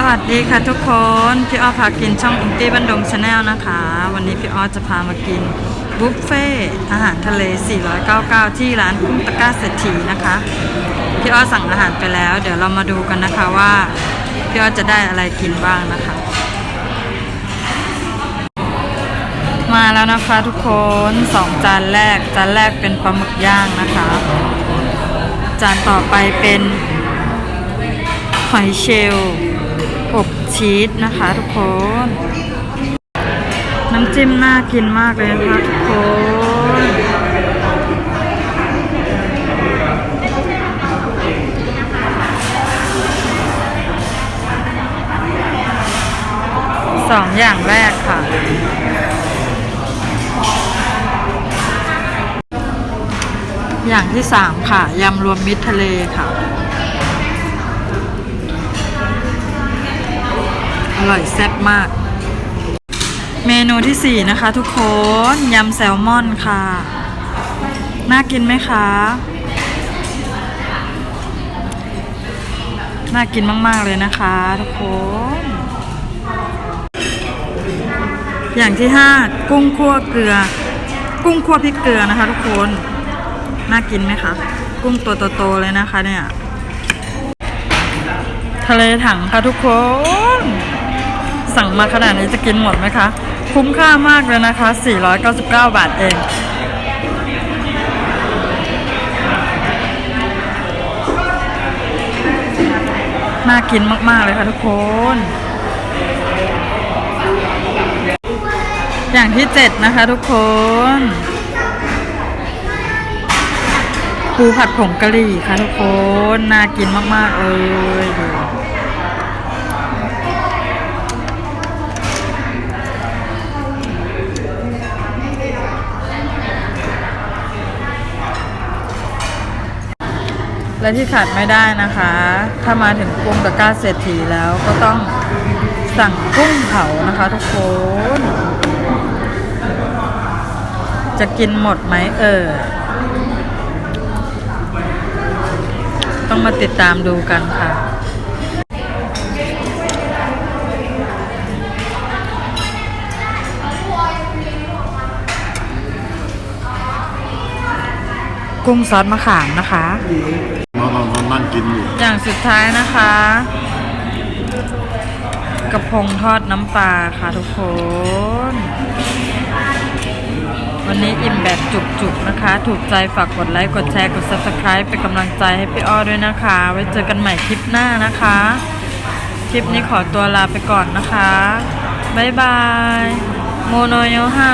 สวัสดีค่ะทุกคน พี่อ้อพากินช่องอิงตี้บันดงชาแนลนะคะ วันนี้พี่อ้อจะพามากินบุฟเฟ่อาหารทะเล 499 ที่ร้านกุ้งตะก้าเศรษฐีนะคะ พี่อ้อสั่งอาหารไปแล้ว เดี๋ยวเรามาดูกันนะคะว่า พี่อ้อจะได้อะไรกินบ้างนะคะ มาแล้วนะคะทุกคนสองจานแรก จานแรกเป็นปลาหมึกย่างนะคะ จานต่อไปเป็นหอยเชลล์ อบชีสนะคะทุกคน น้ำจิ้มน่ากินมากเลยนะคะทุกคนสองอย่างแรกค่ะ อย่างที่สามค่ะ ยำรวมมิตรทะเลค่ะ ร่อยแซ่บมาก เมนูที่สี่นะคะทุกคนยำแซลมอนค่ะ น่ากินไหมคะ น่ากินมาก ๆ เลยนะคะทุกคน อย่างที่ห้ากุ้งคั่วเกลือ กุ้งคั่วพริกเกลือนะคะ ทุกคน น่ากินไหมคะ กุ้งตัวโตๆเลยนะคะเนี่ยทะเลถังค่ะทุกคน มาขนาดนี้จะกินหมดไหมคะ คุ้มค่ามากเลยนะคะ 499 บาทเองน่ากินมาก ๆ เลยค่ะทุกคน อย่างที่เจ็ดนะคะทุกคน ปูผัดผงกะหรี่ค่ะทุกคน น่ากินมาก ๆ เลยดู และที่ขาดไม่ได้นะคะ ถ้ามาถึงกรุงตะกร้าเศรษฐีแล้วก็ต้องสั่งกุ้งเผานะคะ ทุกคน จะกินหมดไหมเออ ต้องมาติดตามดูกันค่ะ กุ้งซอสมะขามนะคะ นั่งกินอยู่อย่างสุดท้ายนะคะ กระพงทอดน้ำปลาค่ะทุกคน วันนี้อิ่มแบบจุกๆนะคะ ถูกใจฝากกดไลค์ กดแชร์ กด subscribe เป็นกำลังใจให้พี่อ้อด้วยนะคะ ไว้เจอกันใหม่คลิปหน้านะคะ คลิปนี้ขอตัวลาไปก่อนนะคะ บ๊ายบาย โมโนโยฮา